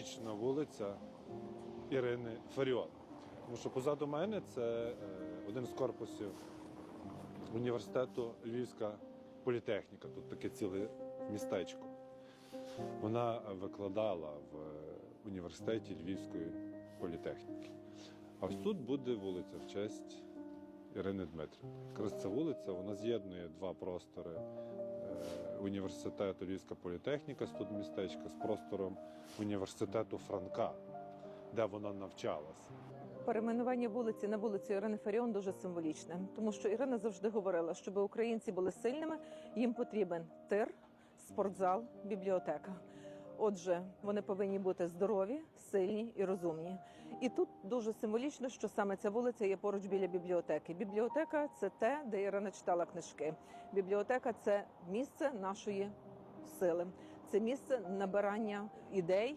символічна вулиця Ірини Фаріон. Тому що позаду мене це е, один з корпусів університету Львівська політехніка. Тут таке ціле містечко. Вона викладала в е, університеті Львівської політехніки. А ось тут буде вулиця в честь Ірини Дмитрівни. Якраз ця вулиця вона з'єднує два простори е, університету Львівська політехніка з тут містечка з простором університету Франка, де вона навчалася. Перейменування вулиці на вулицю Ірини Фаріон дуже символічне, тому що Ірина завжди говорила, щоб українці були сильними, їм потрібен тир, спортзал, бібліотека. Отже, вони повинні бути здорові, сильні і розумні. І тут дуже символічно, що саме ця вулиця є поруч біля бібліотеки. Бібліотека це те, де Ірина читала книжки. Бібліотека це місце нашої сили, це місце набирання ідей,